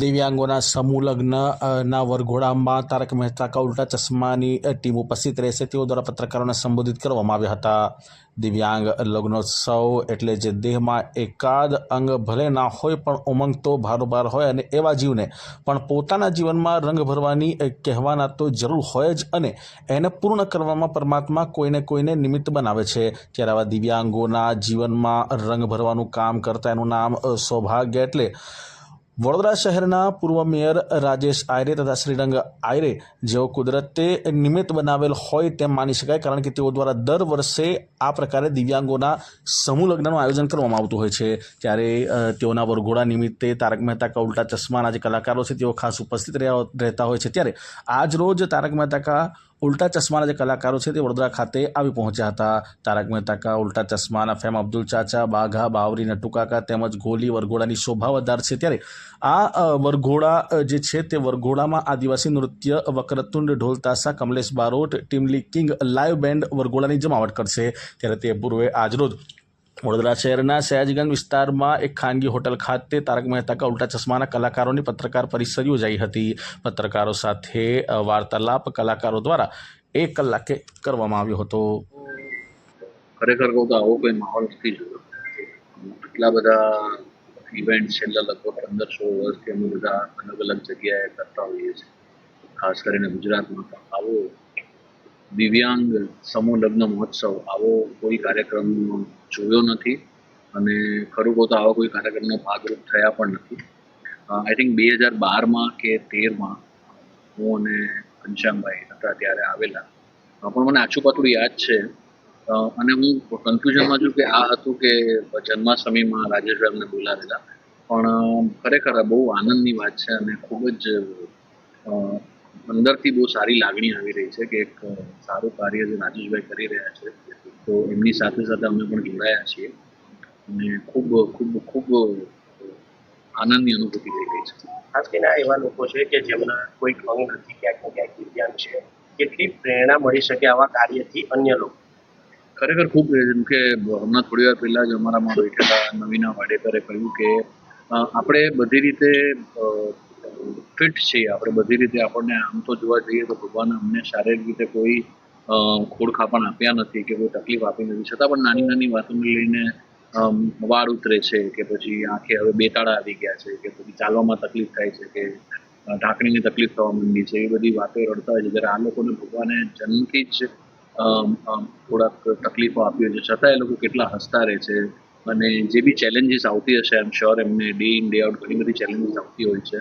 દિવ્યાંગોના સમૂહ લગ્નના વરઘોડામાં તારક મહેતા કા ઉલ્ટા ચશ્માની ટીમ ઉપસ્થિત રહેશે તેઓ દ્વારા પત્રકારોને સંબોધિત કરવામાં આવ્યા હતા. દિવ્યાંગ લગ્નોત્સવ એટલે જે દેહમાં એકાદ અંગ ભલે ના હોય પણ ઉમંગ તો ભારોભાર હોય અને એવા જીવને પણ પોતાના જીવનમાં રંગ ભરવાની કહેવાના તો જરૂર હોય જ અને એને પૂર્ણ કરવામાં પરમાત્મા કોઈને કોઈને નિમિત્ત બનાવે છે. ત્યારે આવા દિવ્યાંગોના જીવનમાં રંગ ભરવાનું કામ કરતા એનું નામ સૌભાગ્ય એટલે વડોદરા શહેરના પૂર્વ મેયર રાજેશ આયરે તથા શ્રીરંગ આયરે જેઓ કુદરતે નિમિત્ત બનાવેલ હોય તેમ માની શકાય કારણ કે તેઓ દ્વારા દર વર્ષે આ પ્રકારે દિવ્યાંગોના સમૂહ લગ્નનું આયોજન કરવામાં આવતું હોય છે. ત્યારે તેઓના વરઘોડા નિમિત્તે તારક મહેતા કા ઉલ્ટા ચશ્માના જે કલાકારો છે તેઓ ખાસ ઉપસ્થિત રહ્યા રહેતા હોય છે. ત્યારે આજ રોજ તારક મહેતા કા ઉલ્ટા ચશ્માના જે કલાકારો છે તે વડોદરા ખાતે આવી પહોંચ્યા હતા. તારક મહેતા કા ઉલ્ટા ચશ્માના ફેમ અબ્દુલ ચાચા, બાઘા, બાવરી નટુકાકા તેમજ ગોલી વરઘોડાની શોભા વધારશે ત્યારે. આ વરઘોડા જે છે તે વરઘોડામાં આદિવાસી નૃત્ય Vakratund ઢોલતાસા Kamlesh Barot, Timli king, live band વરઘોડાની જમાવટ કરશે. ત્યારે તે પૂર્વે આજરોજ વડોદરા શહેરના સયાજગંજ વિસ્તારમાં એક ખાનગી હોટલ ખાતે તારક મહેતા કા ઉલ્ટા ચશ્માના કલાકારોની પત્રકાર પરિષદ યોજાઈ હતી. પત્રકારો સાથે વાર્તાલાપ કલાકારો દ્વારા એક કલાકે કરવામાં આવ્યો હતો. ખરેખર કહું તો આવો કોઈ માહોલ નથી જોયો. એટલા બધા ઇવેન્ટ છેલ્લા લગભગ પંદરસો વર્ષથી અમે બધા અલગ અલગ જગ્યાએ કરતા હોઈએ છીએ. ખાસ કરીને ગુજરાતમાં આવો દિવ્યાંગ સમૂહ લગ્ન મહોત્સવ, આવો કોઈ કાર્યક્રમ જોયો નથી અને ખરું કહું તો આવો કોઈ કાર્યક્રમનો ભાગરૂપ થયા પણ નથી. આઈ થિંક બે હજાર બારમાં કે તેરમાં હું અને ઘનશ્યામભાઈ હતા ત્યારે આવેલા. પણ મને આછું પાછું યાદ છે. અને હું કન્ફ્યુઝનમાં છું કે આ હતું કે જન્માષ્ટમીમાં રાજેશભાઈ અમને બોલાવેલા. પણ ખરેખર બહુ આનંદની વાત છે અને ખૂબ જ અંદરથી બહુ સારી લાગણી આવી રહી છે કે એક સારું કાર્ય જે રાજેશભાઈ કરી રહ્યા છે તો એમની સાથે સાથે અમે પણ જોડાયા છીએ. અને ખૂબ ખૂબ ખૂબ આનંદની અનુભૂતિ થઈ રહી છે. ખાસ કરીને આ એવા લોકો છે કે જેમના કોઈ અંગ નથી ક્યાંક ને ક્યાંક દિવ્યાંગ છે કેટલી પ્રેરણા મળી શકે આવા કાર્યથી અન્ય લોકો? ખરેખર ખૂબ જેમ કે હમણાં થોડી વાર પહેલા જ અમારામાં બેઠેલા નવીના વાડેકરે કહ્યું કે આપણે બધી રીતે ફિટ છીએ આપણે બધી રીતે આપણને આમ તો જોવા જઈએ તો ભગવાને અમને શારીરિક રીતે કોઈ ખોડખા પણ આપ્યા નથી કે કોઈ તકલીફ આપી નથી. છતાં પણ નાની નાની વાતોને લઈને વાળ ઉતરે છે કે પછી આંખે હવે બેતાળા આવી ગયા છે કે પછી ચાલવામાં તકલીફ થાય છે કે ઢાંકણીની તકલીફ થવા માંડી છે. એ બધી વાતો રડતા હોય છે. જ્યારે આ લોકોને ભગવાને જન્મથી જ થોડાક તકલીફો આપી છે. છતાં એ લોકો કેટલા હસતા રહે છે અને જે બી ચેલેન્જીસ આવતી હશે આઈ એમ શ્યોર એમને ડે ઇન ડે આઉટ ઘણી બધી ચેલેન્જીસ આવતી હોય છે.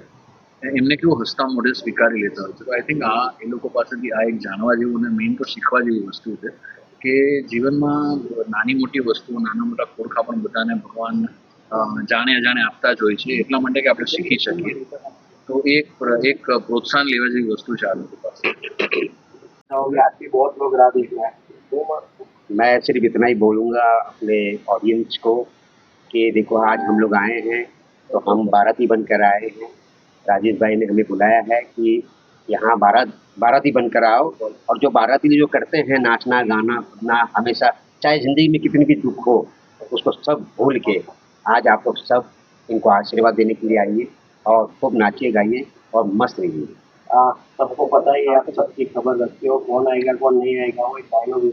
એમને કેવું હસતા મોઢે સ્વીકારી લેતા હોય છે તો આઈ થિંક આ એ લોકો પાસેથી આ એક જાણવા જેવું અને મેઇન તો શીખવા જેવી વસ્તુ છે કે જીવનમાં નાની મોટી વસ્તુઓ નાના મોટા ખોરખા પણ બધાને ભગવાન અ, જાણે અજાણે આપતા જ હોય છે એટલા માટે કે આપણે શીખી શકીએ તો એક એક પ્રોત્સાહન લેવા જેવી વસ્તુ છે આ લોકો પાસે और आपकी बहुत लोग राह देख रहे हैं तो मैं सिर्फ इतना ही बोलूँगा अपने ऑडियंस को कि देखो आज हम लोग आए हैं तो हम बाराती बनकर आए हैं राजेश भाई ने हमें बुलाया है कि यहाँ बारात बाराती बनकर आओ और जो बाराती जो करते हैं नाचना गाना ना हमेशा चाहे ज़िंदगी में कितनी भी दुख हो उसको सब भूल के आज आप लोग सब इनको आशीर्वाद देने के लिए आइए और खूब नाचिए गाइए और मस्त रहिए। सबको पता ही है आप सबकी खबर रखते हो कौन आएगा कौन नहीं आएगा वो डायलॉग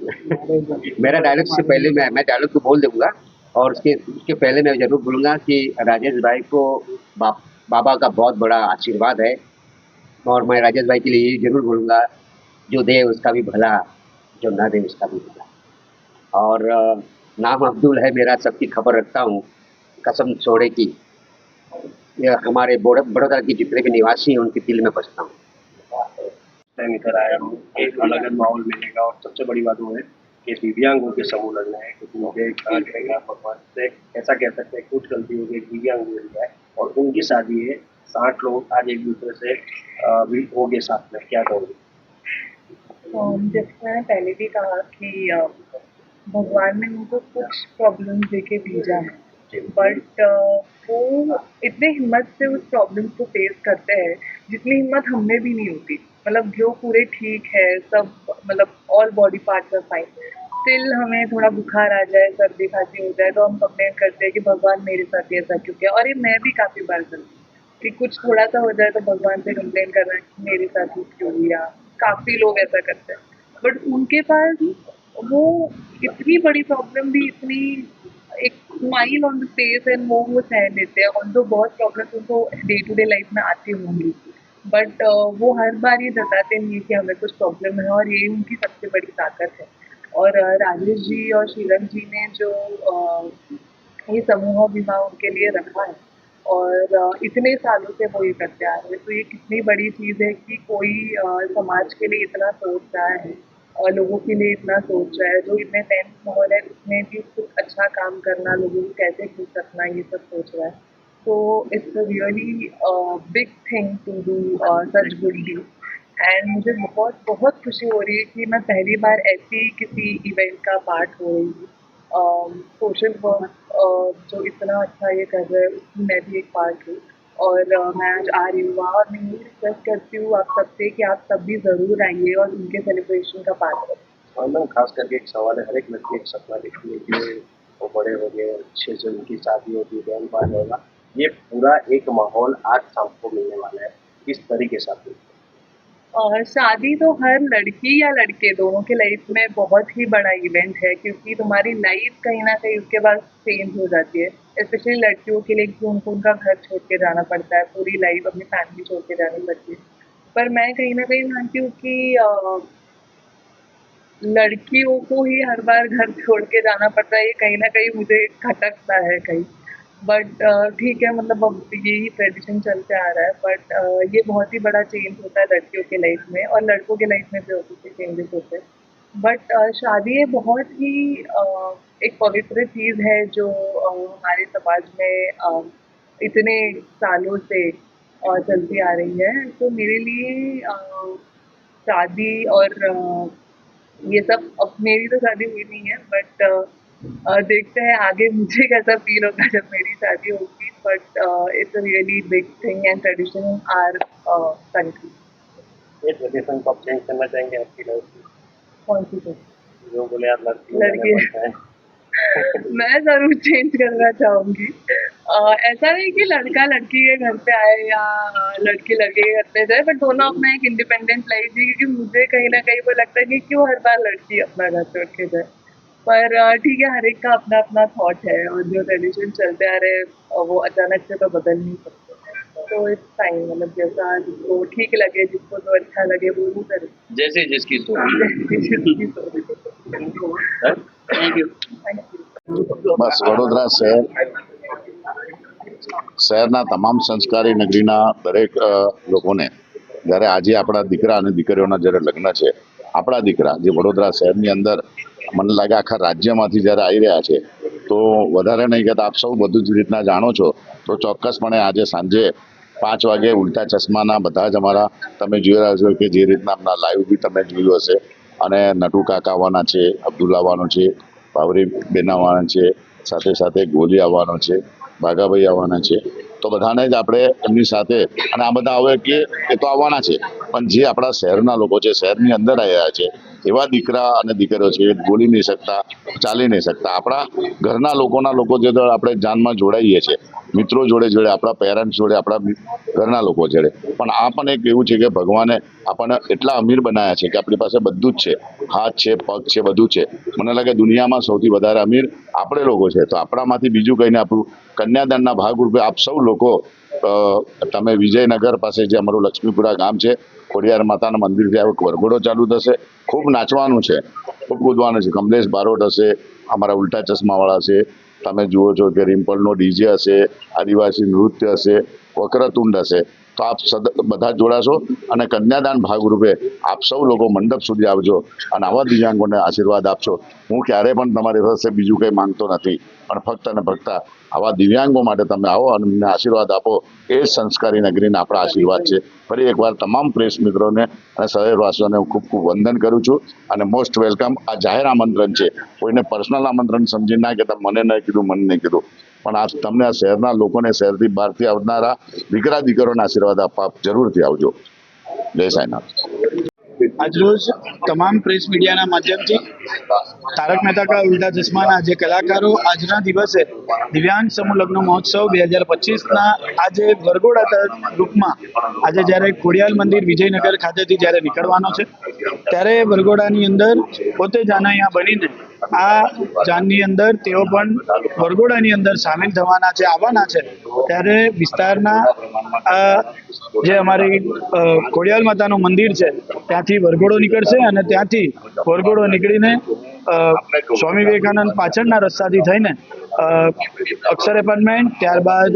मेरा डायलॉग से पहले मैं मैं डायलॉग तो बोल दूँगा। और उसके उसके पहले मैं ज़रूर बोलूँगा कि राजेश भाई को बा, बाबा का बहुत बड़ा आशीर्वाद है। और मैं राजेश भाई के लिए ये ज़रूर बोलूँगा जो दे उसका भी भला जो ना दे उसका भी भला। और नाम अब्दुल है मेरा सबकी खबर रखता हूँ कसम छोड़े की हमारे बड़ो- बड़ौदा के जितने भी निवासी हैं उनके दिल में बसता हूँ। टाइम आया हूँ एक अलग माहौल मिलेगा और सबसे बड़ी बात वो है कि दिव्यांगों के समूह लगना है क्योंकि मुझे कहा जाएगा भगवान से ऐसा कह सकते हैं कुछ गलती हो गई दिव्यांग गया और उनकी शादी है साठ लोग आज एक दूसरे से भी हो गए साथ में क्या कहोगे? जैसे मैंने पहले भी कहा कि भगवान ने मुझको कुछ प्रॉब्लम देके भेजा है। बट वो इतने हिम्मत से उस प्रॉब्लम को फेस करते हैं जितनी हिम्मत हमें भी नहीं होती। मतलब जो पूरे ठीक है सब मतलब all body parts are fine still हमें थोड़ा बुखार आ जाए, सर्दी खांसी हो जाए तो हम कंप्लेन करते हैं कि भगवान मेरे साथ ऐसा क्यों किया और ये मैं भी काफ़ी बार करती कि कुछ थोड़ा सा हो जाए तो भगवान से कंप्लेन कर रहे हैं कि मेरे साथ ही क्यों हुआ। काफ़ी लोग ऐसा करते हैं। बट उनके पास वो इतनी बड़ी प्रॉब्लम भी, इतनी एक smile on the face and वो वो सह लेते हैं। और जो बहुत प्रॉब्लम्स उनको डे टू डे लाइफ में आती होंगी। बट वो हर बार ये जताते नहीं कि हमें कुछ प्रॉब्लम है और ये उनकी सबसे बड़ी ताकत है। और राजेश जी और शीलम जी ने जो ये समूह बीमा उनके लिए रखा है। और इतने सालों से वो ये करते आ रहे हैं। तो ये कितनी बड़ी चीज़ है कि कोई समाज के लिए इतना सोच रहा है और लोगों के लिए इतना सोच रहा है। जो इतने टेंस माहौल है, उसमें भी कुछ अच्छा काम करना, लोगों को कैसे खुश रखना, ये सब सोच रहा है। तो it's a really big thing to do such good deed and मुझे बहुत बहुत खुशी हो रही है कि मैं पहली बार ऐसी किसी इवेंट का पार्ट हो रही हूँ। सोशल वर्क जो इतना अच्छा ये कर रहा है उसकी मैं भी एक पार्ट हूँ। और अ, मैं आज आ रही हूँ। और मैं यही रिक्वेस्ट करती हूँ आप सबसे कि आप सब भी ज़रूर आएँगे और उनके सेलिब्रेशन का पार्ट बनें और मैम खास करके एक सवाल है हर एक लड़की एक सपना देखती है कि वो बड़े हो गए अच्छे से उनकी शादी होगी बहन भाई होगा ये पूरा एक माहौल आज शाम को मिलने वाला है किस तरीके से आप? और शादी तो हर लड़की या लड़के दोनों के लाइफ में बहुत ही बड़ा इवेंट है, क्योंकि तुम्हारी लाइफ कहीं ना कहीं उसके बाद चेंज हो जाती है। स्पेशली लड़कियों के लिए क्योंकि उनको उनका घर छोड़ के जाना पड़ता है, पूरी लाइफ अपनी फैमिली छोड़ के जानी पड़ती है। पर मैं कहीं ना कहीं मानती हूँ कि लड़कियों को ही हर बार घर छोड़ के जाना पड़ता है, ये कहीं ना कहीं मुझे खटकता है कहीं। बट ठीक है मतलब अब यही ट्रेडिशन चलते आ रहा है बट ये बहुत ही बड़ा चेंज होता है लड़कियों के लाइफ में और लड़कों के लाइफ में भी ऑब्वियसली चेंजेस होते हैं। बट शादी एक बहुत ही uh, एक पवित्र चीज़ है जो uh, हमारे समाज में uh, इतने सालों से uh, चलती आ रही है। तो मेरे लिए uh, शादी और uh, ये सब अब मेरी तो शादी हुई नहीं है बट देखते हैं आगे मुझे कैसा फील होगा जब मेरी शादी होगी but it's a really big thing and tradition our country ये ट्रेडिशन को आप चेंज करना चाहेंगे आपकी लाइफ में? कौन सी चीज़? जो बोले आप लड़की लड़की। मैं ज़रूर चेंज करना चाहूँगी। अ, ऐसा नहीं कि लड़का लड़की के घर पे आए या लड़की लड़के के घर पे जाए बट दोनों अपना एक इंडिपेंडेंट लाइफ जी क्योंकि मुझे कहीं ना कहीं वो लगता है कि क्यों हर बार लड़की अपना घर छोड़ के जाए? पर अ, ठीक है हर एक का अपना अपना थॉट है और जो ट्रेडिशन चलते आ रहे हैं अ, वो अचानक से तो बदल नहीं सकते तो इट्स फाइन मतलब जैसा जिसको ठीक लगे जिसको जो अच्छा लगे वो वो करे जैसे जिसकी सोच थैंक यू थैंक यू બસ વડોદરા શહેર શહેરના તમામ સંસ્કારી નગરીના દરેક અ, લોકોને જ્યારે આજે આપણા દીકરા અને દીકરીઓના જ્યારે લગ્ન છે આપણા દીકરા જે વડોદરા શહેરની અંદર મને લાગે આખા રાજ્યમાંથી જ્યારે આવી રહ્યા છે, તો વધારે નહીં કહેતા આપ સૌ બધું જ રીતના જાણો છો. તો ચોક્કસપણે આજે સાંજે પાંચ વાગે ઉલટા ચશ્માના બધા જ અમારા તમે જોઈ રહ્યા છો કે જે રીતના આપણા લાઈવ બી તમે જોયું હશે. અને નટુ કાકા આવવાના છે અબ્દુલ આવવાનો છે પાવરી બેન આવવાના છે, સાથે સાથે ગોલી આવવાનો છે ભાગાભાઈ આવવાના છે. તો બધાને જ આપણે એમની સાથે અને આ બધા આવે કે એ તો આવવાના છે. પણ જે આપણા શહેરના લોકો છે, શહેરની અંદર આવ્યા છે એવા દીકરા અને દીકરીઓ છે બોલી નહીં શકતા, ચાલી નહીં શકતા. આપણા ઘરના લોકોના લોકો જે આપણે જાનમાં જોડાઈએ છીએ. મિત્રો જોડે જોડે, આપણા પેરેન્ટ્સ જોડે, આપણા ઘરના લોકો જોડે. પણ આ પણ એક એવું છે કે ભગવાને આપણને એટલા અમીર બનાવ્યા છે કે આપણી પાસે બધું જ છે. હાથ છે, પગ છે, બધું છે. મને લાગે દુનિયામાં સૌથી વધારે અમીર આપણે લોકો છે. તો આપણામાંથી બીજું કહીને આપણું કન્યાદાનના ભાગરૂપે આપ સૌ લોકો તમે વિજયનગર પાસે જે અમારું લક્ષ્મીપુરા ગામ છે ખોડિયાર માતાના મંદિરથી આ વરઘોડો ચાલુ થશે. ખૂબ નાચવાનું છે. ખૂબ કૂદવાનું છે. કમલેશ બારોટ હશે, અમારા ઉલ્ટા ચશ્માવાળા છે તમે જુઓ છો કે રિમ્પલનો ડીજે હશે, આદિવાસી નૃત્ય હશે, વક્રતુંડ હશે. તો આપ બધા જોડાશો અને કન્યાદાન ભાગરૂપે આપ સૌ લોકો મંડપ સુધી આવજો અને આવા દિવ્યાંગોને આશીર્વાદ આપશો. હું ક્યારેય પણ તમારી પાસે બીજું કંઈ માંગતો નથી, પણ ફક્ત અને ફક્ત આવા દિવ્યાંગો માટે તમે આવો અને અમને આશીર્વાદ આપો, એ સંસ્કારી નગરીના આપણા આશીર્વાદ છે. ફરી એકવાર તમામ પ્રેસ મિત્રોને અને શહેરવાસીઓને હું ખૂબ ખૂબ વંદન કરું છું અને મોસ્ટ વેલકમ આ જાહેર આમંત્રણ છે. કોઈને પર્સનલ આમંત્રણ સમજી ના કહેતા મને નહીં કીધું, મને નહીં કીધું. પણ આ તમને આ શહેરના લોકોને શહેરથી બહારથી આવનારા દીકરા દીકરીઓને આશીર્વાદ આપવા જરૂરથી આવજો. જય સાંઈનાથ. આજરોજ તમામ પ્રેસ મીડિયાના માધ્યમથી તારક મહેતા કા ઉલ્ટા ચશ્માના જે કલાકારો આજના દિવસે દિવ્યાંગ સમૂહ લગ્ન મહોત્સવ બે હજાર પચીસના આજે વરઘોડા રૂપમાં આજે જ્યારે ખોડિયાલ મંદિર વિજયનગર ખાતેથી જ્યારે નીકળવાનો છે, ત્યારે વરઘોડાની અંદર પોતે જ અહીંયા બનીને આ જાનની અંદર તેઓ પણ વરઘોડાની અંદર સામેલ થવાના છે આવવાના છે, ત્યારે વિસ્તારના જે અમારી ખોડિયાલ માતાનું મંદિર છે, ત્યાંથી વરઘોડો નીકળશે અને ત્યાંથી વરઘોડો નીકળીને સ્વામી વિવેકાનંદ પાછળના રસ્તાથી થઈને અક્ષર એપાર્ટમેન્ટ, ત્યારબાદ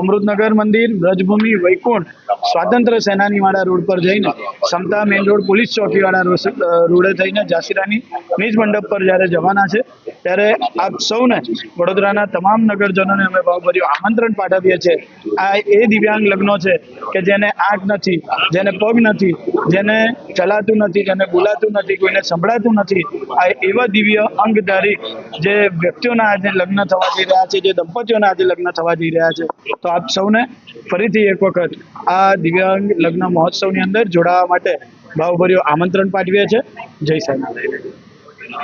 અમૃતનગર મંદિર, વ્રજભૂમિ, વૈકુંઠ સ્વાતંત્ર્ય સેનાનીવાળા રોડ પર જઈને સમતા મેઇન રોડ પોલીસ ચોકીવાળા રોડે થઈને ઝાંસીરાની નિજ મંડપ પર જ્યારે જવાના છે, ત્યારે આપ સૌને વડોદરાના તમામ નગરજનોને અમે ભાવભર્યું આમંત્રણ પાઠવીએ છીએ. આ એ દિવ્યાંગ લગ્નો છે કે જેને આંખ નથી, જેને પગ નથી, જેને ચલાતું નથી, જેને બોલાતું નથી, કોઈને સંભળાતું નથી, આ એવા દિવ્ય અંગધારી જે વ્યક્તિઓના આજે લગ્ન થવા જઈ રહ્યા છે, જે દંપતીઓના આજે લગ્ન થવા જઈ રહ્યા છે. તો આપ સૌને ફરીથી એક વખત આ દિવ્યાંગ લગ્ન મહોત્સવની અંદર જોડાવા માટે ભાવભર્યું આમંત્રણ પાઠવીએ છીએ. જય સ્વામિનારાયણ